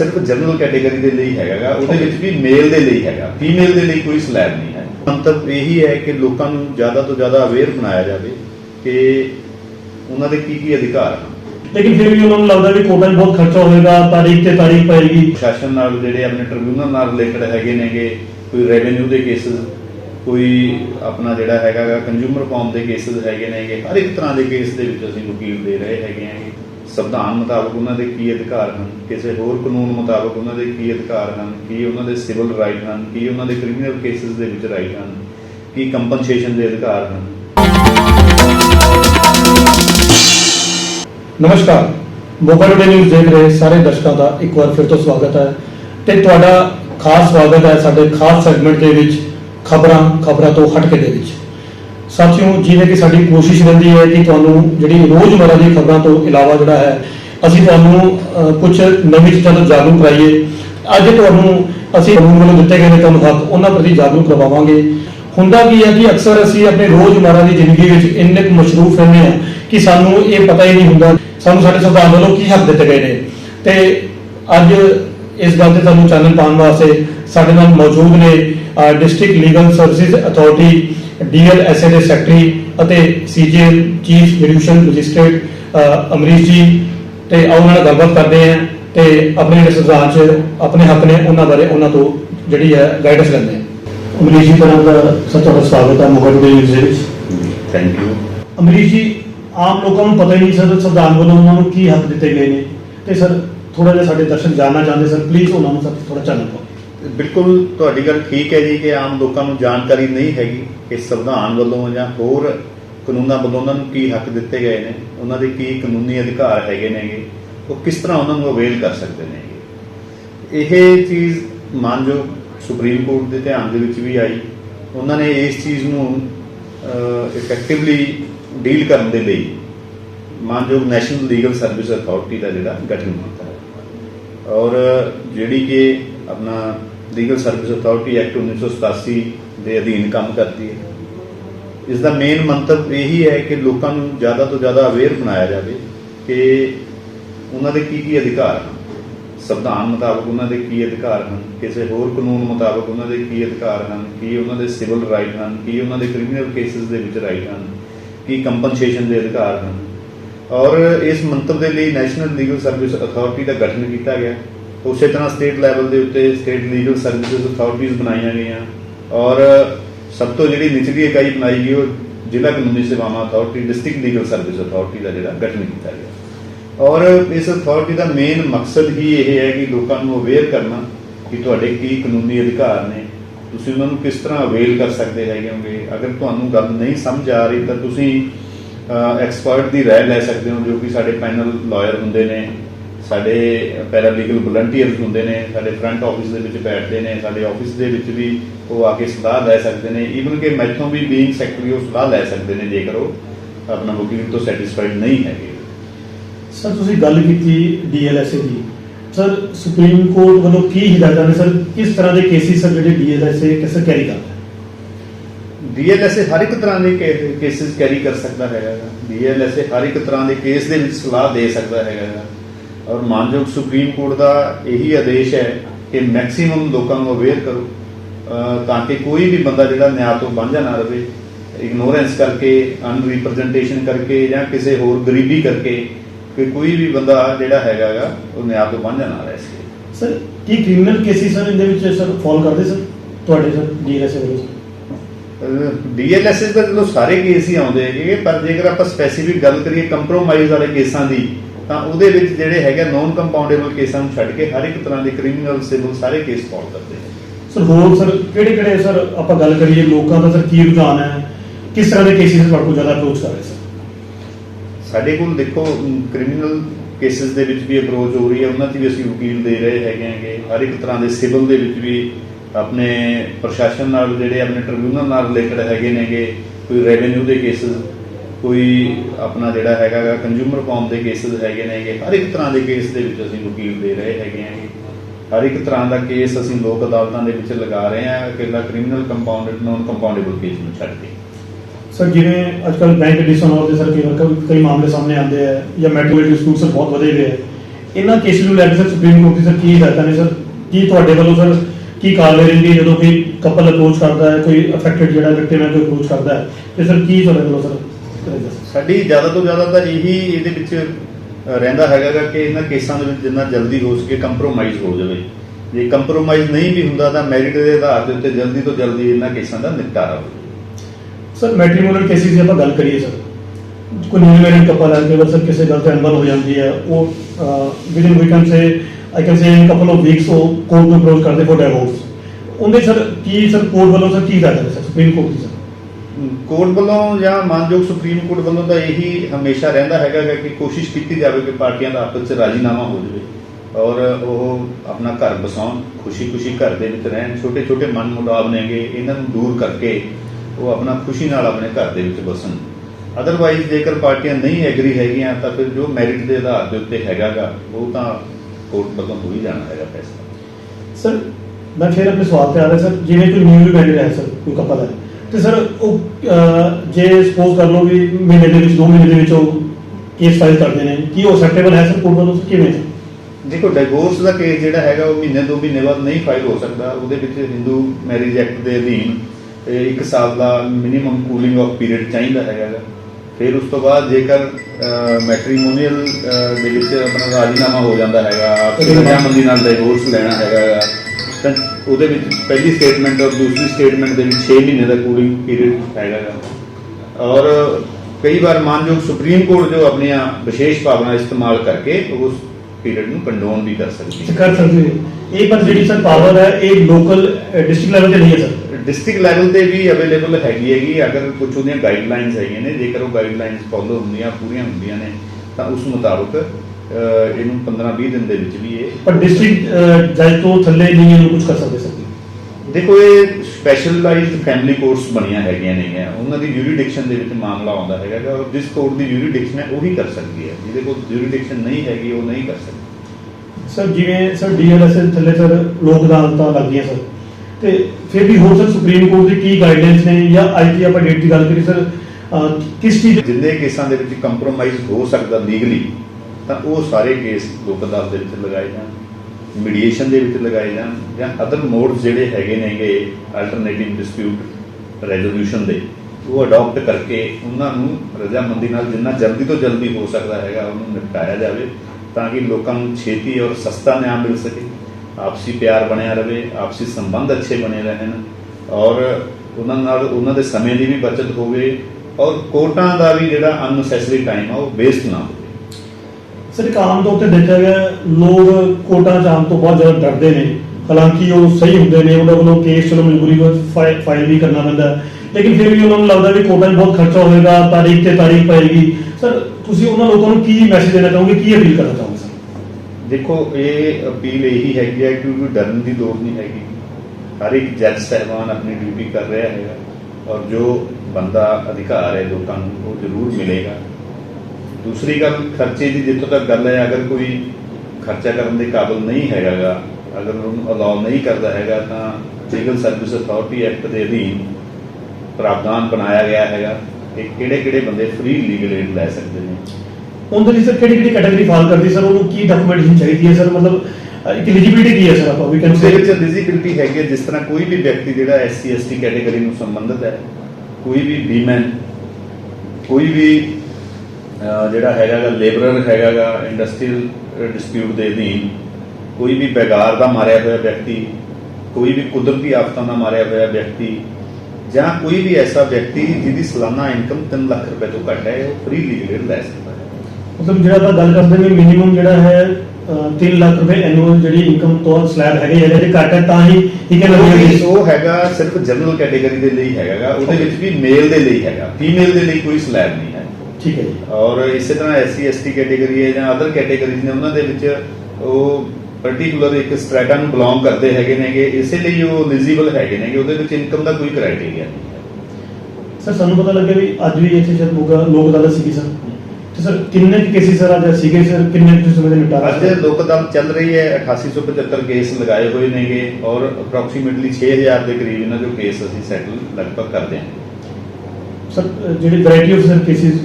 ਸਿਰਫ general category ਦੇ ਲਈ ਹੈਗਾਗਾ ਉਹਦੇ ਵਿੱਚ ਵੀ ਮੇਲ ਦੇ ਲਈ ਹੈਗਾ ਫੀਮੇਲ ਦੇ ਲਈ ਕੋਈ ਸਲੈਬ ਨਹੀਂ ਹੈ। ਮੰਤਵ ਇਹੀ ਹੈ ਕਿ ਲੋਕਾਂ ਨੂੰ ਜ਼ਿਆਦਾ ਤੋਂ ਜ਼ਿਆਦਾ ਅਵੇਅਰ ਬਣਾਇਆ ਜਾਵੇ ਕਿ ਉਹਨਾਂ ਦੇ ਕੀ ਕੀ ਅਧਿਕਾਰ ਹਨ। ਲੇਕਿਨ ਫਿਰ ਵੀ ਉਹਨਾਂ ਨੂੰ ਲੱਗਦਾ ਵੀ ਕੋਟਾ ਬਹੁਤ ਖਰਚਾ ਹੋਵੇਗਾ ਤਾਰੀਖ ਤੇ ਤਾਰੀਖ ਪਏਗੀ। ਪ੍ਰਸ਼ਾਸਨ ਨਾਲ ਜਿਹੜੇ ਆਪਣੇ ਟ੍ਰਿਬਿਊਨਲ ਨਾਲ ਰਿਲੇਟਡ ਹੈਗੇ ਨੇਗੇ ਕੋਈ ਰੈਵਨਿਊ ਦੇ ਕੇਸਸ ਕੋਈ ਆਪਣਾ ਜਿਹੜਾ ਹੈਗਾਗਾ ਕੰਜ਼ਿਊਮਰ ਫਾਰਮ ਦੇ ਕੇਸਸ ਹੈਗੇ ਨੇਗੇ ਹਰ ਇੱਕ ਤਰ੍ਹਾਂ ਦੇ ਕੇਸ ਦੇ ਵਿੱਚ ਅਸੀਂ ਵਕੀਲ ਦੇ ਰਹੇ ਹੈਗੇ ਆਂਗੇ ਸੰਵਿਧਾਨ ਮੁਤਾਬਕ ਉਹਨਾਂ ਦੇ ਕੀ ਅਧਿਕਾਰ ਹਨ, ਕਿਸੇ ਹੋਰ ਕਾਨੂੰਨ ਮੁਤਾਬਕ ਉਹਨਾਂ ਦੇ ਕੀ ਅਧਿਕਾਰ ਹਨ, ਕੀ ਉਹਨਾਂ ਦੇ ਸਿਵਲ ਰਾਈਟ ਹਨ, ਕੀ ਉਹਨਾਂ ਦੇ ਕ੍ਰਿਮੀਨਲ ਕੇਸਸ ਦੇ ਵਿੱਚ ਰਾਈਟ ਹਨ, ਕੀ ਕੰਪਨਸੇਸ਼ਨ ਦੇ ਅਧਿਕਾਰ ਹਨ। ਨਮਸਕਾਰ। ਮੋਬਾਈਲ ਟੁਡੇ ਨਿਊਜ਼ ਦੇਖ ਰਹੇ ਸਾਰੇ ਦਰਸ਼ਕਾਂ ਦਾ ਇੱਕ ਵਾਰ ਫਿਰ ਤੋਂ ਸਵਾਗਤ ਹੈ ਤੇ ਤੁਹਾਡਾ ਖਾਸ ਸਵਾਗਤ ਹੈ ਸਾਡੇ ਖਾਸ ਸੈਗਮੈਂਟ ਦੇ ਵਿੱਚ ਖਬਰਾਂ ਖਬਰਾਂ ਤੋਂ ਹਟ ਕੇ ਦੇ ਵਿੱਚ। ਸਾਥੀਓ, ਜਿਵੇਂ ਕਿ ਸਾਡੀ ਕੋਸ਼ਿਸ਼ ਰਹਿੰਦੀ ਹੈ ਕਿ ਤੁਹਾਨੂੰ ਜਿਹੜੀ ਰੋਜ਼ਮਰਰਾ ਦੀ ਖਬਰਾਂ ਤੋਂ ਇਲਾਵਾ ਜਿਹੜਾ ਹੈ, ਅਸੀਂ ਤੁਹਾਨੂੰ ਕੁਝ ਨਵੀਂ ਚੀਜ਼ਾਂ ਤੋਂ ਜਾਗਰੂਕ ਕਰਾਈਏ। ਅੱਜ ਤੁਹਾਨੂੰ ਅਸੀਂ ਕਾਨੂੰਨ ਵੱਲੋਂ ਦਿੱਤੇ ਗਏ ਨੇ ਤੁਹਾਨੂੰ ਹੱਕ ਉਹਨਾਂ ਪ੍ਰਤੀ ਜਾਗਰੂਕ ਕਰਵਾਵਾਂਗੇ। ਹੁੰਦਾ ਕੀ ਹੈ ਕਿ ਅਕਸਰ ਅਸੀਂ ਆਪਣੇ ਰੋਜ਼ਮਰਰਾ ਦੀ ਜ਼ਿੰਦਗੀ ਵਿੱਚ ਇੰਨੇ ਕੁ ਮਸ਼ਰੂਫ ਰਹਿੰਦੇ ਹਾਂ ਕਿ ਸਾਨੂੰ ਇਹ ਪਤਾ ਹੀ ਨਹੀਂ ਹੁੰਦਾ ਸਾਨੂੰ ਸਾਡੇ ਸੰਵਿਧਾਨ ਵੱਲੋਂ ਕੀ ਹੱਕ ਦਿੱਤੇ ਗਏ ਨੇ। ਤੇ ਅੱਜ ਇਸ ਗੱਲ ਤੇ ਤੁਹਾਨੂੰ ਚਾਨਣ ਪਾਉਣ ਵਾਸਤੇ ਸਾਡੇ ਨਾਲ ਮੌਜੂਦ ਨੇ district legal services authority DLSA ਦੇ ਸੈਕਟਰੀ ਅਤੇ CGL chief judicial magistrate Amrish ji ਤੇ ਆਓ ਉਹਨਾਂ ਨਾਲ ਗੱਲਬਾਤ ਕਰਦੇ ਹਾਂ ਤੇ ਆਪਣੇ ਜਿਹੜੇ 'ਚ ਆਪਣੇ ਹੱਕ ਨੇ ਉਹਨਾਂ ਬਾਰੇ ਉਹਨਾਂ ਤੋਂ ਜਿਹੜੀ ਹੈ ਗਾਈਡੈਂਸ ਲੈਂਦੇ ਹਾਂ। ਅਮਰੀਸ਼ ਜੀ ਦਾ ਸਭ ਤੁਹਾਡਾ ਸਵਾਗਤ ਹੈ ਮੁਗਲ ਦੇ ਨਿਊਜ਼ ਵਿੱਚ। ਥੈਂਕ ਯੂ ਅਮਰੀਸ਼ ਜੀ ਆਮ ਲੋਕਾਂ ਨੂੰ ਪਤਾ ਹੀ ਨਹੀਂ ਸਰ ਸੰਵਿਧਾਨ ਵੱਲੋਂ ਉਹਨਾਂ ਨੂੰ ਕੀ ਹੱਕ ਦਿੱਤੇ ਗਏ ਨੇ। ਤੇ ਸਰ ਥੋੜਾ ਜਿਹਾ ਸਾਡੇ ਦਰਸ਼ਕ ਜਾਣਨਾ ਚਾਹੁੰਦੇ ਸਰ ਪਲੀਜ਼ ਉਹਨਾਂ ਨੂੰ ਸਰ ਥੋੜਾ ਚਾਨਣ ਪਾਓ ਬਿਲਕੁਲ ਤੁਹਾਡੀ ਗੱਲ ਠੀਕ ਹੈ ਜੀ ਕਿ ਆਮ ਲੋਕਾਂ ਨੂੰ ਜਾਣਕਾਰੀ ਨਹੀਂ ਹੈਗੀ ਕਿ ਸੰਵਿਧਾਨ ਵੱਲੋਂ ਜਾਂ ਹੋਰ ਕਾਨੂੰਨਾਂ ਵੱਲੋਂ ਉਹਨਾਂ ਨੂੰ ਕੀ ਹੱਕ ਦਿੱਤੇ ਗਏ ਨੇ, ਉਹਨਾਂ ਦੇ ਕੀ ਕਾਨੂੰਨੀ ਅਧਿਕਾਰ ਹੈਗੇ ਨੇਗੇ, ਉਹ ਕਿਸ ਤਰ੍ਹਾਂ ਉਹਨਾਂ ਨੂੰ ਅਵੇਲ ਕਰ ਸਕਦੇ ਨੇਗੇ। ਇਹ ਚੀਜ਼ ਮਾਨਯੋਗ ਸੁਪਰੀਮ ਕੋਰਟ ਦੇ ਧਿਆਨ ਦੇ ਵਿੱਚ ਵੀ ਆਈ। ਉਹਨਾਂ ਨੇ ਇਸ ਚੀਜ਼ ਨੂੰ ਇਫੈਕਟਿਵਲੀ ਡੀਲ ਕਰਨ ਦੇ ਲਈ ਮਾਨਯੋਗ ਨੈਸ਼ਨਲ ਲੀਗਲ ਸਰਵਿਸ ਅਥਾਰਟੀ ਦਾ ਜਿਹੜਾ ਗਠਨ ਕੀਤਾ। ਔਰ ਜਿਹੜੀ ਕਿ ਆਪਣਾ ਲੀਗਲ ਸਰਵਿਸ ਅਥਾਰਟੀ ਐਕਟ 1987 ਦੇ ਅਧੀਨ ਕੰਮ ਕਰਦੀ ਹੈ। ਇਸ ਦਾ ਮੇਨ ਮੰਤਵ ਇਹੀ ਹੈ ਕਿ ਲੋਕਾਂ ਨੂੰ ਜ਼ਿਆਦਾ ਤੋਂ ਜ਼ਿਆਦਾ ਅਵੇਅਰ ਬਣਾਇਆ ਜਾਵੇ ਕਿ ਉਹਨਾਂ ਦੇ ਕੀ ਕੀ ਅਧਿਕਾਰ ਹਨ। ਸੰਵਿਧਾਨ ਮੁਤਾਬਕ ਉਹਨਾਂ ਦੇ ਕੀ ਅਧਿਕਾਰ ਹਨ, ਕਿਸੇ ਹੋਰ ਕਾਨੂੰਨ ਮੁਤਾਬਕ ਉਹਨਾਂ ਦੇ ਕੀ ਅਧਿਕਾਰ ਹਨ, ਕੀ ਉਹਨਾਂ ਦੇ ਸਿਵਲ ਰਾਈਟ ਹਨ, ਕੀ ਉਹਨਾਂ ਦੇ ਕ੍ਰਿਮੀਨਲ ਕੇਸਿਸ ਦੇ ਵਿੱਚ ਰਾਈਟ ਹਨ, ਕੀ ਕੰਪਨਸੇਸ਼ਨ ਦੇ ਅਧਿਕਾਰ ਹਨ। ਔਰ ਇਸ ਮੰਤਵ ਦੇ ਲਈ ਨੈਸ਼ਨਲ ਲੀਗਲ ਸਰਵਿਸ ਅਥਾਰਟੀ ਦਾ ਗਠਨ ਕੀਤਾ ਗਿਆ। ਉਸੇ ਤਰ੍ਹਾਂ ਸਟੇਟ ਲੈਵਲ ਦੇ ਉੱਤੇ ਸਟੇਟ ਲੀਗਲ ਸਰਵਿਸਿਜ਼ ਅਥਾਰਟੀਆਂ ਬਣਾਈਆਂ ਗਈਆਂ। ਔਰ ਸਭ ਤੋਂ ਜਿਹੜੀ ਨਿਚਲੀ ਇਕਾਈ ਬਣਾਈ ਗਈ, ਉਹ ਜ਼ਿਲ੍ਹਾ ਕਾਨੂੰਨੀ ਸੇਵਾਵਾਂ authority district legal service authority ਦਾ ਜਿਹੜਾ ਗਠਨ ਕੀਤਾ ਗਿਆ। ਔਰ ਇਸ ਅਥਾਰਟੀ ਦਾ ਮੇਨ ਮਕਸਦ ਹੀ ਇਹ ਹੈ ਕਿ ਲੋਕਾਂ ਨੂੰ ਅਵੇਅਰ ਕਰਨਾ ਕਿ ਤੁਹਾਡੇ ਕੀ ਕਾਨੂੰਨੀ ਅਧਿਕਾਰ ਨੇ, ਤੁਸੀਂ ਉਹਨਾਂ ਨੂੰ ਕਿਸ ਤਰ੍ਹਾਂ ਅਵੇਲ ਕਰ ਸਕਦੇ ਹੈਗੇ ਹੋਗੇ। ਅਗਰ ਤੁਹਾਨੂੰ ਗੱਲ ਨਹੀਂ ਸਮਝ ਆ ਰਹੀ, ਤਾਂ ਤੁਸੀਂ ਐਕਸਪਰਟ ਦੀ ਰਾਏ ਲੈ ਸਕਦੇ ਹੋ, ਜੋ ਕਿ ਸਾਡੇ ਪੈਨਲ ਲਾਇਰ ਹੁੰਦੇ ਨੇ। ਸਾਡੇ ਪੈਰਾਲੀਗਲ ਵਲੰਟੀਅਰਸ ਹੁੰਦੇ ਨੇ ਸਾਡੇ ਫਰੰਟ ਆਫਿਸ ਦੇ ਵਿੱਚ ਬੈਠਦੇ ਨੇ ਸਾਡੇ ਆਫਿਸ ਦੇ ਵਿੱਚ ਵੀ ਉਹ ਆ ਕੇ ਸਲਾਹ ਲੈ ਸਕਦੇ ਨੇ ਈਵਨ ਕਿ ਮੈਥੋਂ ਵੀ ਬੀਇੰਗ ਸੈਕਟਰੀ ਉਹ ਸਲਾਹ ਲੈ ਸਕਦੇ ਨੇ ਜੇਕਰ ਉਹ ਆਪਣਾ ਵਕੀਲ ਤੋਂ ਸੈਟੀਸਫਾਈਡ ਨਹੀਂ ਹੈਗੇ। ਸਰ ਤੁਸੀਂ ਗੱਲ ਕੀਤੀ ਡੀਐਲਐਸਏ ਦੀ। ਸਰ ਸੁਪਰੀਮ ਕੋਰਟ ਵੱਲੋਂ ਕੀ ਹਿਦਾਇਤਾਂ ਨੇ? ਸਰ ਕਿਸ ਤਰ੍ਹਾਂ ਦੇ ਕੇਸਿਸ ਸਰ ਜਿਹੜੇ ਡੀਐਲਐਸਏ ਕਿਸ ਕੈਰੀ ਕਰਦਾ ਹੈ ਡੀਐਲਐਸਏ ਹਰ ਇੱਕ ਤਰ੍ਹਾਂ ਦੇ ਕੇਸਿਸ ਕੈਰੀ ਕਰ ਸਕਦਾ ਹੈਗਾ। ਡੀਐਲਐਸਏ ਹਰ ਇੱਕ ਤਰ੍ਹਾਂ ਦੇ ਕੇਸ ਦੇ ਵਿੱਚ ਸਲਾਹ ਦੇ ਸਕਦਾ ਹੈਗਾ। ਔਰ ਮਾਨਯੋਗ ਸੁਪਰੀਮ ਕੋਰਟ ਦਾ ਇਹੀ ਆਦੇਸ਼ ਹੈ ਕਿ ਮੈਕਸਿਮਮ ਲੋਕਾਂ ਨੂੰ ਅਵੇਅਰ ਕਰੋ ਤਾਂ ਕਿ ਕੋਈ ਵੀ ਬੰਦਾ ਜਿਹੜਾ ਨਿਆਂ ਤੋਂ ਵਾਂਝਾ ਨਾ ਰਵੇ ਇਗਨੋਰੈਂਸ ਕਰਕੇ ਅਨਰੀਪ੍ਰੈਜ਼ੈਂਟੇਸ਼ਨ ਕਰਕੇ ਜਾਂ ਕਿਸੇ ਹੋਰ ਗਰੀਬੀ ਕਰਕੇ ਕਿ ਕੋਈ ਵੀ ਬੰਦਾ ਜਿਹੜਾ ਹੈਗਾਗਾ ਉਹ ਨਿਆਂ ਤੋਂ ਵਾਂਝਾ ਨਾ ਰਹਿ ਸਰ ਕੀ ਕ੍ਰਿਮੀਨਲ ਕੇਸਿਸ ਸਰ ਇਹਦੇ ਵਿੱਚ ਸਰ ਫਾਲ ਕਰਦੇ ਸਰ ਤੁਹਾਡੇ ਸਰ ਡੀਐਲਐਸਏ ਵੱਲੋਂ sir? ਡੀਐਲਐਸਐਸ ਦਾ ਜਦੋਂ ਸਾਰੇ ਕੇਸ ਹੀ ਆਉਂਦੇ ਹੈਗੇ ਪਰ ਜੇਕਰ ਆਪਾਂ ਸਪੈਸੀਫਿਕ ਗੱਲ ਕਰੀਏ ਕੰਪਰੋਮਾਈਜ਼ ਵਾਲੇ ਕੇਸਾਂ ਦੀ ਤਾਂ ਉਹਦੇ ਵਿੱਚ ਜਿਹੜੇ ਹੈਗੇ ਨਾਨ ਕੰਪਾਊਂਡੇਬਲ ਕੇਸਾਂ ਨੂੰ ਛੱਡ ਕੇ ਹਰ ਇੱਕ ਤਰ੍ਹਾਂ ਦੇ ਕ੍ਰਿਮੀਨਲ ਸਿਵਲ ਸਾਰੇ ਕੇਸ ਫਾਲ ਕਰਦੇ ਨੇ। ਸਰ ਹੋਰ ਸਰ ਕਿਹੜੇ ਕਿਹੜੇ ਸਰ ਆਪਾਂ ਗੱਲ ਕਰੀਏ ਲੋਕਾਂ ਦਾ ਸਰ ਕੀ ਰੁਝਾਨ ਹੈ? ਕਿਸ ਤਰ੍ਹਾਂ ਦੇ ਕੇਸਿਸ ਤੁਹਾਡੇ ਕੋਲ ਜ਼ਿਆਦਾ ਅਪਰੋਚ ਕਰ ਰਹੇ ਸਰ? ਸਾਡੇ ਕੋਲ ਦੇਖੋ ਕ੍ਰਿਮੀਨਲ ਕੇਸਿਸ ਦੇ ਵਿੱਚ ਵੀ ਅਪਰੋਚ ਹੋ ਰਹੀ ਹੈ ਉਹਨਾਂ 'ਚ ਵੀ ਅਸੀਂ ਵਕੀਲ ਦੇ ਰਹੇ ਹੈਗੇ ਆਂਗੇ ਹਰ ਇੱਕ ਤਰ੍ਹਾਂ ਦੇ ਸਿਵਲ ਦੇ ਵਿੱਚ ਵੀ ਆਪਣੇ ਪ੍ਰਸ਼ਾਸਨ ਨਾਲ ਜਿਹੜੇ ਆਪਣੇ ਟ੍ਰਿਬਿਊਨਲ ਨਾਲ ਰਿਲੇਟਡ ਹੈਗੇ ਨੇਗੇ ਕੋਈ ਰੈਵਨਿਊ ਦੇ ਕੇਸਿਸ ਕੋਈ ਆਪਣਾ ਜਿਹੜਾ ਹੈਗਾਗਾ ਕੰਜ਼ਿਊਮਰ ਫਾਰਮ ਦੇ ਕੇਸਿਸ ਹੈਗੇ ਨੇਗੇ ਹਰ ਇੱਕ ਤਰ੍ਹਾਂ ਦੇ ਕੇਸ ਦੇ ਵਿੱਚ ਅਸੀਂ ਵਕੀਲ ਦੇ ਰਹੇ ਹੈਗੇ ਆਂਗੇ ਹਰ ਇੱਕ ਤਰ੍ਹਾਂ ਦਾ ਕੇਸ ਅਸੀਂ ਲੋਕ ਅਦਾਲਤਾਂ ਦੇ ਵਿੱਚ ਲਗਾ ਰਹੇ ਹਾਂ ਇਕੱਲਾ criminal compounded non compoundable case ਨੂੰ ਛੱਡ ਕੇ। ਸਰ ਜਿਵੇਂ ਅੱਜ ਕੱਲ੍ਹ ਬੈਂਕ ਡਿਸੋਨਰ ਦੇ ਸਰ ਕਈ ਕਈ- ਮਾਮਲੇ ਸਾਹਮਣੇ ਆਉਂਦੇ ਆ ਜਾਂ ਮੈਟਰੋਲੋਜੀ ਡਿਸਪਿਊਟ ਬਹੁਤ ਵਧੇ ਹੋਏ ਆ। ਇਹਨਾਂ ਕੇਸ ਨੂੰ ਲੈ ਕੇ ਸਰ ਸੁਪਰੀਮ ਕੋਰਟ ਦੀ ਸਰ ਕੀ ਹਦਾਇਤਾਂ ਨੇ ਸਰ? ਕੀ ਤੁਹਾਡੇ ਵੱਲੋਂ ਸਰ ਕੀ ਕਾਰਵਾਈ ਰਹਿੰਦੀ ਜਦੋਂ ਕੋਈ ਕਪਲ ਅਪਰੋਚ ਕਰਦਾ ਹੈ, ਕੋਈ ਅਫੈਕਟਡ ਜਿਹੜਾ ਵਿਕਟਿਮ ਹੈ, ਕੋਈ ਅਪਰੋਚ ਕਰਦਾ ਹੈ? ਤੇ ਸਰ ਕੀ ਤੁਹਾਡੇ ਵੱਲੋਂ ਸਰ? ਕਰੇਗਾ ਸਰ ਸਾਡੀ ਜ਼ਿਆਦਾ ਤੋਂ ਜ਼ਿਆਦਾ ਤਾਂ ਇਹੀ ਇਹਦੇ ਵਿੱਚ ਰਹਿੰਦਾ ਹੈਗਾ ਕਿ ਇਹਨਾਂ ਕੇਸਾਂ ਦੇ ਵਿੱਚ ਜਿੰਨਾ ਜਲਦੀ ਹੋ ਸਕੇ ਕੰਪਰੋਮਾਈਜ਼ ਹੋ ਜਾਵੇ। ਜੇ ਕੰਪਰੋਮਾਈਜ਼ ਨਹੀਂ ਵੀ ਹੁੰਦਾ ਤਾਂ ਮੈਰਿਟ ਦੇ ਆਧਾਰ ਦੇ ਉੱਤੇ ਜਲਦੀ ਤੋਂ ਜਲਦੀ ਇਹਨਾਂ ਕੇਸਾਂ ਦਾ ਨਿਪਟਾਰਾ ਹੋ ਜਾਵੇ। ਸਰ ਮੈਟ੍ਰੀਮੋਨੀਅਲ ਕੇਸਿਸ ਦੀ ਆਪਾਂ ਗੱਲ ਕਰੀਏ ਸਰ। ਕੋਈ ਨਿਊ ਮੈਰਿਡ ਕਪਲ ਹੈ ਕੇਵਲ ਸਰ ਕਿਸੇ ਗੱਲ ਤੇ ਅਨਬਨ ਹੋ ਜਾਂਦੀ ਹੈ, ਉਹ within we say I can say in couple of weeks ਉਹ ਕੋਰਟ ਨੂੰ ਅਪਰੋਚ ਕਰਦੇ ਫॉर ਡਿਵੋਰਸ ਉਹਦੇ ਸਰ ਕੀ ਸਰ ਕੋਰਟ ਵੱਲੋਂ ਸਰ ਕੀ ਹਦਾਇਤ ਹੈ ਸਰ? ਸੁਪਰੀਮ ਕੋਰਟ ਦੀ ਸਰ। ਕੋਰਟ ਵੱਲੋਂ ਜਾਂ ਮਾਨਯੋਗ ਸੁਪਰੀਮ ਕੋਰਟ ਵੱਲੋਂ ਤਾਂ ਇਹੀ ਹਮੇਸ਼ਾ ਰਹਿੰਦਾ ਹੈਗਾ ਕਿ ਕੋਸ਼ਿਸ਼ ਕੀਤੀ ਜਾਵੇ ਕਿ ਪਾਰਟੀਆਂ ਦਾ ਆਪਸ ਵਿੱਚ ਰਾਜੀਨਾਮਾ ਹੋ ਜਾਵੇ। ਔਰ ਉਹ ਆਪਣਾ ਘਰ ਬਸਾਉਣ, ਖੁਸ਼ੀ-ਖੁਸ਼ੀ ਘਰ ਦੇ ਵਿੱਚ ਰਹਿਣ, ਛੋਟੇ-ਛੋਟੇ ਮਨ ਮੁਟਾਵ ਨੇਗੇ, ਇਹਨਾਂ ਨੂੰ ਦੂਰ ਕਰਕੇ ਉਹ ਆਪਣਾ ਖੁਸ਼ੀ ਨਾਲ ਆਪਣੇ ਘਰ ਦੇ ਵਿੱਚ ਬਸਣ। ਅਦਰਵਾਈਜ਼ ਜੇਕਰ ਪਾਰਟੀਆਂ ਨਹੀਂ ਐਗਰੀ ਹੈਗੀਆਂ, ਤਾਂ ਫਿਰ ਜੋ ਮੈਰਿਟ ਦੇ ਆਧਾਰ ਦੇ ਉੱਤੇ ਹੈਗਾਗਾ ਉਹ ਤਾਂ ਕੋਰਟ ਵੱਲੋਂ ਹੋ ਹੀ ਜਾਣਾ ਹੈਗਾ ਫੈਸਲਾ। ਸਰ ਮੈਂ ਫਿਰ ਆਪਣੇ ਸਵਾਲ ਤੇ ਆ ਰਿਹਾ, ਸਰ, ਜਿਵੇਂ ਕੋਈ ਨਿਊਲੀ ਮੈਰਿਡ ਹੈ, ਸਰ, ਕੋਈ ਕਪਲ ਹੈ। ਤੇ ਸਰ ਉਹ ਅਹ, ਜੇ ਸਪੋਜ਼ ਕਰ ਲਓ ਵੀ ਮਹੀਨੇ ਦੇ ਵਿੱਚ ਦੋ ਮਹੀਨੇ ਦੇ ਵਿੱਚ ਉਹ ਕੇਸ ਫਾਈਲ ਕਰਦੇ ਨੇ ਕੀ ਉਹ ਅਸੈਪਟੇਬਲ ਹੈ ਸਰ ਕੋਰਟ ਵੱਲੋਂ? ਕਿਵੇਂ ਦੇਖੋ ਡਿਵੋਰਸ ਦਾ ਕੇਸ ਜਿਹੜਾ ਹੈਗਾ ਉਹ ਮਹੀਨੇ ਦੋ ਮਹੀਨੇ ਬਾਅਦ ਨਹੀਂ ਫਾਈਲ ਹੋ ਸਕਦਾ। ਉਹਦੇ ਵਿੱਚ ਹਿੰਦੂ ਮੈਰਿਜ ਐਕਟ ਦੇ ਅਧੀਨ ਇਹ ਇੱਕ ਸਾਲ ਦਾ ਮਿਨੀਮਮ ਕੂਲਿੰਗ ਆਫ ਪੀਰੀਅਡ ਚਾਹੀਦਾ ਹੈਗਾ ਗਾ। ਫਿਰ ਉਸ ਤੋਂ ਬਾਅਦ ਜੇਕਰ ਮੈਟ੍ਰੀਮੋਨੀਅਲ ਦੇ ਵਿੱਚ ਆਪਣਾ ਰਾਜੀਨਾਮਾ ਹੋ ਜਾਂਦਾ ਹੈਗਾ ਆਪਣੀ ਰਜਾਮੰਦੀ ਨਾਲ ਡਿਵੋਰਸ ਲੈਣਾ ਹੈਗਾ ਗਾ, ਤਾਂ ਉਹਦੇ ਵਿੱਚ ਪਹਿਲੀ ਸਟੇਟਮੈਂਟ ਔਰ ਦੂਸਰੀ ਸਟੇਟਮੈਂਟ ਦੇ ਵਿੱਚ 6 ਮਹੀਨੇ ਦਾ ਕੂਲਿੰਗ ਪੀਰੀਅਡ ਹੈਗਾ। ਔਰ ਕਈ ਵਾਰ ਮਾਨਯੋਗ ਸੁਪਰੀਮ ਕੋਰਟ ਜੋ ਆਪਣੀਆਂ ਵਿਸ਼ੇਸ਼ ਭਾਵਨਾ ਇਸਤੇਮਾਲ ਕਰਕੇ ਉਸ ਪੀਰੀਅਡ ਨੂੰ ਕੰਡੋਨ ਵੀ ਕਰ ਸਕਦੀ ਹੈ। ਕਰ ਸਕਦੇ ਹੋ। ਇਹ ਪਰ ਜਿਹੜੀ ਸਰ ਪਾਵਰ ਹੈ ਇਹ ਲੋਕਲ ਡਿਸਟ੍ਰਿਕਟ ਲੈਵਲ ਤੇ ਨਹੀਂ ਹੈ ਸਰ। ਡਿਸਟ੍ਰਿਕਟ ਲੈਵਲ ਤੇ ਵੀ ਅਵੇਲੇਬਲ ਹੈਗੀ ਹੈਗੀ ਅਗਰ ਕੁਝ ਉਹਦੀਆਂ ਗਾਈਡਲਾਈਨਸ ਹੈਗੀਆਂ ਨੇ ਜੇਕਰ ਉਹ ਗਾਈਡਲਾਈਨਸ ਫੋਲੋ ਹੁੰਦੀਆਂ ਪੂਰੀਆਂ ਹੁੰਦੀਆਂ ਨੇ ਤਾਂ ਉਸ ਮੁਤਾਬਕ ਇਹਨੂੰ 15-20 ਦਿਨ ਦੇ ਵਿੱਚ ਵੀ ਇਹ ਪਰ ਡਿਸਟ੍ਰਿਕਟ ਜੱਜ ਤੋਂ ਥੱਲੇ ਨਹੀਂ ਇਹਨੂੰ ਕੁਝ ਕਰ ਸਕਦੇ ਸਰ। ਦੇਖੋ ਇਹ ਸਪੈਸ਼ਲਾਈਜ਼ਡ ਫੈਮਿਲੀ ਕੋਰਟਸ ਬਣੀਆਂ ਹੈਗੀਆਂ ਨਹੀਂ ਹੈ ਉਹਨਾਂ ਦੀ ਜੂਰੀਡਿਕਸ਼ਨ ਦੇ ਵਿੱਚ ਮਾਮਲਾ ਆਉਂਦਾ ਹੈਗਾ ਗਾ ਔਰ ਜਿਸ ਕੋਰਟ ਦੀ ਜੂਰੀਡਿਕਸ਼ਨ ਹੈ ਉਹੀ ਕਰ ਸਕਦੀ ਹੈ। ਜਿਹਦੇ ਕੋਲ ਜੂਰੀਡਿਕਸ਼ਨ ਨਹੀਂ ਹੈਗੀ ਉਹ ਨਹੀਂ ਕਰ ਸਕਦੀ। ਸਰ ਜਿਵੇਂ ਸਰ ਡੀਐਲਐਸ ਥੱਲੇ ਸਰ ਲੋਕ ਅਦਾਲਤਾਂ ਲੱਗਦੀਆਂ ਸਰ। ਤੇ ਫਿਰ ਵੀ ਹੋਰ ਸਰ ਸੁਪਰੀਮ ਕੋਰਟ ਦੀ ਕੀ ਗਾਈਡਲਾਈਨਸ ਨੇ ਜਾਂ ਅੱਜ ਦੀ ਆਪਾਂ ਡੇਟ ਦੀ ਗੱਲ ਕਰੀ ਸਰ ਅਹ, ਕਿਸ ਚੀਜ਼ ਜਿੰਨੇ ਕੇਸਾਂ ਦੇ ਵਿੱਚ ਕੰਪਰੋਮਾਈਜ਼ ਹੋ ਸਕਦਾ ਲੀਗਲੀ ਤਾਂ ਉਹ ਸਾਰੇ ਕੇਸ ਲੋਕ ਅਦਾਲਤ ਦੇ ਵਿੱਚ ਲਗਾਏ ਜਾਣ ਮੀਡੀਏਸ਼ਨ ਦੇ ਵਿੱਚ ਲਗਾਏ ਜਾਣ ਜਾਂ ਅਦਰ ਮੋਡਸ ਜਿਹੜੇ ਹੈਗੇ ਨੇਗੇ ਅਲਟਰਨੇਟਿਵ ਡਿਸਪਿਊਟ ਰੈਜ਼ੋਲੂਸ਼ਨ ਦੇ, ਉਹ ਅਡਾਪਟ ਕਰਕੇ ਉਹਨਾਂ ਨੂੰ ਰਜ਼ਾਮੰਦੀ ਨਾਲ ਜਿੰਨਾ ਜਲਦੀ ਤੋਂ ਜਲਦੀ ਹੋ ਸਕਦਾ ਹੈਗਾ ਉਹਨੂੰ ਨਿਪਟਾਇਆ ਜਾਵੇ ਤਾਂ ਕਿ ਲੋਕਾਂ ਨੂੰ ਛੇਤੀ ਔਰ ਸਸਤਾ ਨਿਆਂ ਮਿਲ ਸਕੇ, ਆਪਸੀ ਪਿਆਰ ਬਣਿਆ ਰਵੇ ਆਪਸੀ ਸੰਬੰਧ ਅੱਛੇ ਬਣੇ ਰਹਿਣ ਔਰ ਉਹਨਾਂ ਨਾਲ ਉਹਨਾਂ ਦੇ ਸਮੇਂ ਦੀ ਵੀ ਬਚਤ ਹੋਵੇ ਔਰ ਕੋਰਟਾਂ ਦਾ ਵੀ ਜਿਹੜਾ ਅਨਨੈਸੈਸਰੀ ਟਾਈਮ ਆ ਉਹ ਵੇਸਟ ਨਾ ਹੋਵੇ। ਸਰ, ਇੱਕ ਆਮ ਤੌਰ ਦੇਖਿਆ ਗਿਆ ਲੋਕ ਕੋਰਟਾਂ ਜਾਣ ਤੋਂ ਬਹੁਤ ਜ਼ਿਆਦਾ ਡਰਦੇ ਨੇ। ਹਾਲਾਂਕਿ ਉਹ ਸਹੀ ਹੁੰਦੇ ਨੇ, ਉਹਨਾਂ ਵੱਲੋਂ ਕੇਸ ਚਲੋ ਮਜਬੂਰੀ ਫਾਈਲ ਵੀ ਕਰਨਾ ਪੈਂਦਾ ਲੇਕਿਨ ਫਿਰ ਵੀ ਉਹਨਾਂ ਨੂੰ ਲੱਗਦਾ ਵੀ ਕੋਰਟਾਂ 'ਚ ਬਹੁਤ ਖਰਚਾ ਹੋਵੇਗਾ ਤਾਰੀਖ ਤੇ ਤਾਰੀਖ ਪਏਗੀ। ਸਰ, ਤੁਸੀਂ ਉਹਨਾਂ ਲੋਕਾਂ ਨੂੰ ਕੀ ਮੈਸੇਜ ਦੇਣਾ ਚਾਹੋਗੇ? ਕੀ ਅਪੀਲ ਕਰਨਾ ਚਾਹੋਗੇ ਦੇਖੋ, ਇਹ ਅਪੀਲ ਇਹੀ ਹੈਗੀ ਹੈ ਕਿ ਕੋਈ ਡਰਨ ਦੀ ਲੋੜ ਨਹੀਂ ਹੈਗੀ। ਹਰ ਇੱਕ ਜੱਜ ਸਹਿਬਾਨ ਆਪਣੀ ਡਿਊਟੀ ਕਰ ਰਿਹਾ ਹੈਗਾ। ਔਰ ਜੋ ਬੰਦਾ ਅਧਿਕਾਰ ਹੈ ਲੋਕਾਂ ਨੂੰ, ਉਹ ਜ਼ਰੂਰ ਮਿਲੇਗਾ। ਦੂਸਰੀ ਗੱਲ ਖਰਚੇ ਦੀ ਜਿੱਥੋਂ ਤੱਕ ਗੱਲ ਹੈ ਅਗਰ ਕੋਈ ਖਰਚਾ ਕਰਨ ਦੇ ਕਾਬਿਲ ਨਹੀਂ ਹੈਗਾਗਾ ਅਗਰ ਉਹਨੂੰ ਅਲਾਉ ਨਹੀਂ ਕਰਦਾ ਹੈਗਾ ਤਾਂ ਲੀਗਲ ਸਰਵਿਸ ਅਥਾਰਟੀ ਐਕਟ ਦੇ ਅਧੀਨ ਪ੍ਰਾਵਧਾਨ ਬਣਾਇਆ ਗਿਆ ਹੈਗਾ। ਕਿ ਕਿਹੜੇ ਕਿਹੜੇ ਬੰਦੇ ਫ੍ਰੀ ਲੀਗਲ ਏਡ ਲੈ ਸਕਦੇ ਨੇ? ਉਹਦੇ ਲਈ ਸਰ ਕਿਹੜੀ ਕਿਹੜੀ ਕੈਟਾਗਰੀ ਫਾਲ ਕਰਦੀ ਸਰ? ਉਹਨੂੰ ਕੀ ਡਾਕੂਮੈਂਟੇਸ਼ਨ ਚਾਹੀਦੀ ਹੈ ਸਰ? ਮਤਲਬ ਇੱਕ ਐਲੀਜੀਬਿਲਿਟੀ ਕੀ ਹੈ ਸਰ ਆਪਾਂ? ਵੀ ਕੈਨ ਸੇ ਵਿੱਚ ਐਲੀਜੀਬਿਲਟੀ ਹੈਗੀ ਜਿਸ ਤਰ੍ਹਾਂ ਕੋਈ ਵੀ ਵਿਅਕਤੀ ਜਿਹੜਾ ਐਸਸੀ ਐਸਟੀ ਕੈਟਾਗਰੀ ਨੂੰ ਸੰਬੰਧਿਤ ਹੈ ਕੋਈ ਵੀ ਬੀਮੈਨ ਕੋਈ ਵੀ ਜਿਹੜਾ ਹੈਗਾਗਾ ਲੇਬਰਰ ਹੈਗਾਗਾ ਇੰਡਸਟਰੀਅਲ ਡਿਸਪਿਊਟ ਦੇ ਅਧੀਨ ਕੋਈ ਵੀ ਬੇਗਾਰ ਦਾ ਮਾਰਿਆ ਹੋਇਆ ਵਿਅਕਤੀ ਕੋਈ ਵੀ ਕੁਦਰਤੀ ਆਫਤਾਂ ਦਾ ਮਾਰਿਆ ਹੋਇਆ ਵਿਅਕਤੀ ਜਾਂ ਕੋਈ ਵੀ ਐਸਾ ਵਿਅਕਤੀ ਜਿਹਦੀ ਸਾਲਾਨਾ ਇਨਕਮ 3 ਲੱਖ ਰੁਪਏ ਤੋਂ ਘੱਟ ਹੈ ਉਹ ਫ੍ਰੀ ਲੀਗਲ ਲੈ ਸਕਦਾ ਹੈ। ਮਤਲਬ ਜਿਹੜਾ ਆਪਾਂ ਗੱਲ ਕਰਦੇ ਨੇ ਮਿਨੀਮਮ ਜਿਹੜਾ ਹੈ 3 ਲੱਖ ਰੁਪਏ ਐਨੂਅਲ ਜਿਹੜੀ ਇਨਕਮ ਤੋਂ ਸਲੈਬ ਹੈਗੇ ਜਿਹੜੇ ਜੇ ਘੱਟ ਹੈ ਤਾਂ ਹੀ ਹੀ ਕਹਿੰਦੇ ਉਹ ਨੇ ਵੀ- ਉਹ ਹੈਗਾ ਸਿਰਫ ਜਨਰਲ ਕੈਟਾਗਰੀ ਦੇ ਲਈ ਹੈਗਾਗਾ ਉਹਦੇ ਵਿੱਚ ਵੀ ਮੇਲ ਦੇ ਲਈ ਹੈਗਾ ਫੀਮੇਲ ਦੇ ਲਈ ਕੋਈ ਸਲੈਬ ਨਹੀਂ ਹੈ। ਠੀਕ ਹੈ ਜੀ। ਔਰ ਇਸੇ ਤਰ੍ਹਾਂ ਐਸਸੀ ਐਸਟੀ ਕੈਟਾਗਰੀ ਹੈ ਜਾਂ ਅਦਰ ਕੈਟਾਗਰੀਜ਼ ਨੇ ਉਹਨਾਂ ਦੇ ਵਿੱਚ ਉਹ ਪਾਰਟਿਕੂਲਰ ਇੱਕ ਸਟ੍ਰੈਟਾ ਨੂੰ ਬਿਲੋਂਗ ਕਰਦੇ ਹੈਗੇ ਨੇਗੇ ਇਸੇ ਲਈ ਉਹ ਐਲੀਜੀਬਲ ਹੈਗੇ ਨੇਗੇ ਉਹਦੇ ਵਿੱਚ ਇਨਕਮ ਦਾ ਕੋਈ ਕ੍ਰਾਈਟੇਰੀਆ ਨਹੀਂ ਸਰ ਸਾਨੂੰ ਪਤਾ ਲੱਗਿਆ ਵੀ ਅੱਜ ਵੀ ਇੱਥੇ ਸ਼ਾਇਦ ਲੋਕ ਲੋਕ ਅਦਾਲਤ ਸੀਗੀ ਸਰ ਤੇ ਸਰ ਕਿੰਨੇ ਕੇਸਿਸ ਸਰ ਅੱਜ ਸੀਗੇ ਸਰ ਕਿੰਨੇ ਕੁ ਸਮੇਂ ਦੇ ਨਿਪਟਾਰਾ ਅੱਜ ਲੋਕ ਅਦਾਲਤ ਚੱਲ ਰਹੀ ਹੈ 8875 ਕੇਸ ਲਗਾਏ ਹੋਏ ਨੇਗੇ ਔਰ ਅਪਰੋਕਸੀਮੇਟਲੀ 6000 ਦੇ ਕਰੀਬ ਇਹਨਾਂ ਦੇ ਕੇਸ ਅਸੀਂ ਸੈਟਲ ਲਗਭਗ ਕਰਦੇ ਹਾਂ। ਸਰ ਜਿਹੜੀ variety of sir cases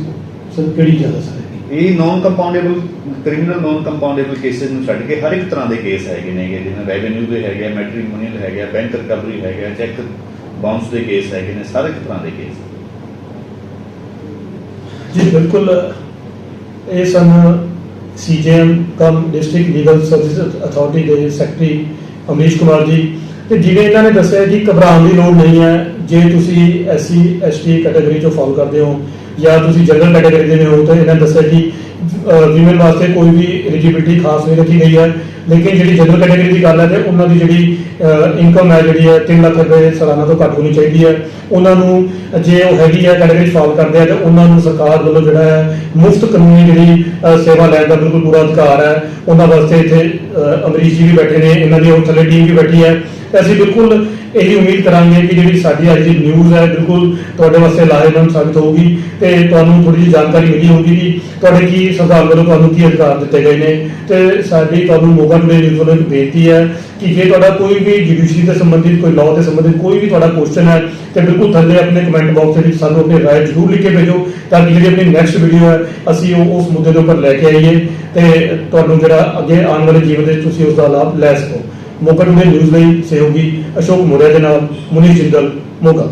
sir ਕਿਹੜੀ ਜ਼ਿਆਦਾ ਸਰ ਇਹ non compoundable criminal non compoundable cases ਨੂੰ ਛੱਡ ਕੇ ਹਰ ਇੱਕ ਤਰ੍ਹਾਂ ਦੇ ਕੇਸ ਹੈਗੇ ਨੇਗੇ ਜਿਵੇਂ ਰੈਵਨਿਊ ਦੇ ਹੈਗੇ ਮੈਟ੍ਰੀਮੋਨੀਅਲ ਹੈਗੇ ਬੈਂਕ ਰਿਕਵਰੀ ਹੈਗਾ ਚੈੱਕ ਬਾਉਂਸ ਦੇ ਕੇਸ ਹੈਗੇ ਨੇ ਸਾਰੇ ਇੱਕ ਤਰ੍ਹਾਂ ਦੇ ਕੇਸ ਜੀ ਬਿਲਕੁਲ ਇਹ ਸਨ CGM cum district legal service authority ਦੇ ਸੈਕਟਰੀ ਅਮਰੀਸ਼ ਕੁਮਾਰ ਜੀ ਤੇ ਜਿਵੇਂ ਇਹਨਾਂ ਨੇ ਦੱਸਿਆ ਜੀ ਘਬਰਾਉਣ ਦੀ ਲੋੜ ਨਹੀਂ ਹੈ। ਜੇ ਤੁਸੀਂ ਐਸਸੀ ਐਸਟੀ ਕੈਟਾਗਰੀ ਚੋਂ ਫਾਲ ਕਰਦੇ ਹੋ ਜਾਂ ਤੁਸੀਂ ਜਨਰਲ ਕੈਟਾਗਰੀ ਦੇ ਹੋ ਤਾਂ ਇਹਨਾਂ ਨੇ ਦੱਸਿਆ ਕਿ ਫੀਮੇਲ ਵਾਸਤੇ ਕੋਈ ਵੀ ਐਲੀਜੀਬਿਲਟੀ ਖਾਸ ਨਹੀਂ ਰੱਖੀ ਗਈ ਹੈ। ਲੇਕਿਨ ਜਿਹੜੀ ਜਨਰਲ ਕੈਟਾਗਰੀ ਦੀ ਗੱਲ ਹੈ ਤੇ ਉਹਨਾਂ ਦੀ ਜਿਹੜੀ ਇਨਕਮ ਹੈ ਜਿਹੜੀ ਹੈ 3 ਲੱਖ ਰੁਪਏ ਸਾਲਾਨਾ ਤੋਂ ਘੱਟ ਹੋਣੀ ਚਾਹੀਦੀ ਹੈ। ਉਹਨਾਂ ਨੂੰ ਜੇ ਉਹ ਹੈਗੀ ਹੈ ਕੈਟਾਗਰੀ ਫਾਲ ਕਰਦੇ ਆ ਤੇ ਉਹਨਾਂ ਨੂੰ ਸਰਕਾਰ ਵੱਲੋਂ ਜਿਹੜਾ ਹੈ ਮੁਫਤ ਕਾਨੂੰਨੀ ਜਿਹੜੀ ਸੇਵਾ ਲੈਣ ਦਾ ਬਿਲਕੁਲ ਪੂਰਾ ਅਧਿਕਾਰ ਹੈ। ਉਹਨਾਂ ਵਾਸਤੇ ਇੱਥੇ ਅ, ਅਮਰੀਸ਼ ਜੀ ਵੀ ਬੈਠੇ ਨੇ ਇਹਨਾਂ ਦੀ ਉਹ ਥੱਲੇ ਟੀਮ ਵੀ ਬੈਠੀ ਹੈ। ਅਸੀਂ ਬਿਲਕੁਲ ਇਹੀ ਉਮੀਦ ਕਰਾਂਗੇ ਕਿ ਜਿਹੜੀ ਸਾਡੀ ਅੱਜ ਦੀ ਨਿਊਜ਼ ਹੈ, ਬਿਲਕੁਲ ਤੁਹਾਡੇ ਵਾਸਤੇ ਲਾਹੇਵੰਦ ਸਾਬਿਤ ਹੋਊਗੀ ਤੇ ਤੁਹਾਨੂੰ ਥੋੜੀ ਜਿਹੀ ਜਾਣਕਾਰੀ ਮਿਲੀ ਹੋਊਗੀ ਕਿ ਤੁਹਾਡੇ ਕੀ ਸਰਕਾਰ ਵੱਲੋਂ ਤੁਹਾਨੂੰ ਕੀ ਅਧਿਕਾਰ ਦਿੱਤੇ ਗਏ ਨੇ ਤੇ ਸਾਡੀ ਤੁਹਾਨੂੰ ਮੋਗਾ ਟੂਡੇ ਨਿਊਜ਼ ਵੱਲੋਂ ਬੇਨਤੀ ਹੈ ਕਿ ਜੇ ਤੁਹਾਡਾ ਕੋਈ ਵੀ ਜੁਡੀਸ਼ਰੀ ਦੇ ਸੰਬੰਧਿਤ, ਕੋਈ ਲਾਅ ਦੇ ਸੰਬੰਧਿਤ ਕੋਈ ਵੀ ਤੁਹਾਡਾ ਕੁਐਸਚਨ ਹੈ ਤੇ ਬਿਲਕੁਲ ਥੱਲੇ ਆਪਣੇ ਕਮੈਂਟ ਬਾਕਸ ਦੇ ਵਿੱਚ ਸਾਨੂੰ ਆਪਣੀ ਰਾਏ ਜ਼ਰੂਰ ਲਿਖ ਕੇ ਭੇਜੋ ਤਾਂ ਕਿ ਜਿਹੜੀ ਆਪਣੀ ਨੈਕਸਟ ਵੀਡੀਓ ਹੈ, ਅਸੀਂ ਉਹ ਉਸ ਮੁੱਦੇ ਦੇ ਉੱਪਰ ਲੈ ਕੇ ਆਈਏ ਤੇ ਤੁਹਾਨੂੰ ਜਿਹੜਾ ਅੱਗੇ ਆਉਣ ਵਾਲੇ ਜੀਵਨ ਦੇ ਵਿੱਚ ਤੁਸੀਂ ਉਸ ਦਾ ਲਾਭ ਲੈ ਸਕੋ। ਮੋਗਾ ਟੂਡੇ ਨਿਊਜ਼ ਲਈ ਸਹਿਯੋਗੀ ਅਸ਼ੋਕ ਮੋਰਿਆ ਦੇ ਨਾਲ ਮੁਨੀਸ਼ ਜਿੰਦਲ ਮੋਗਾ।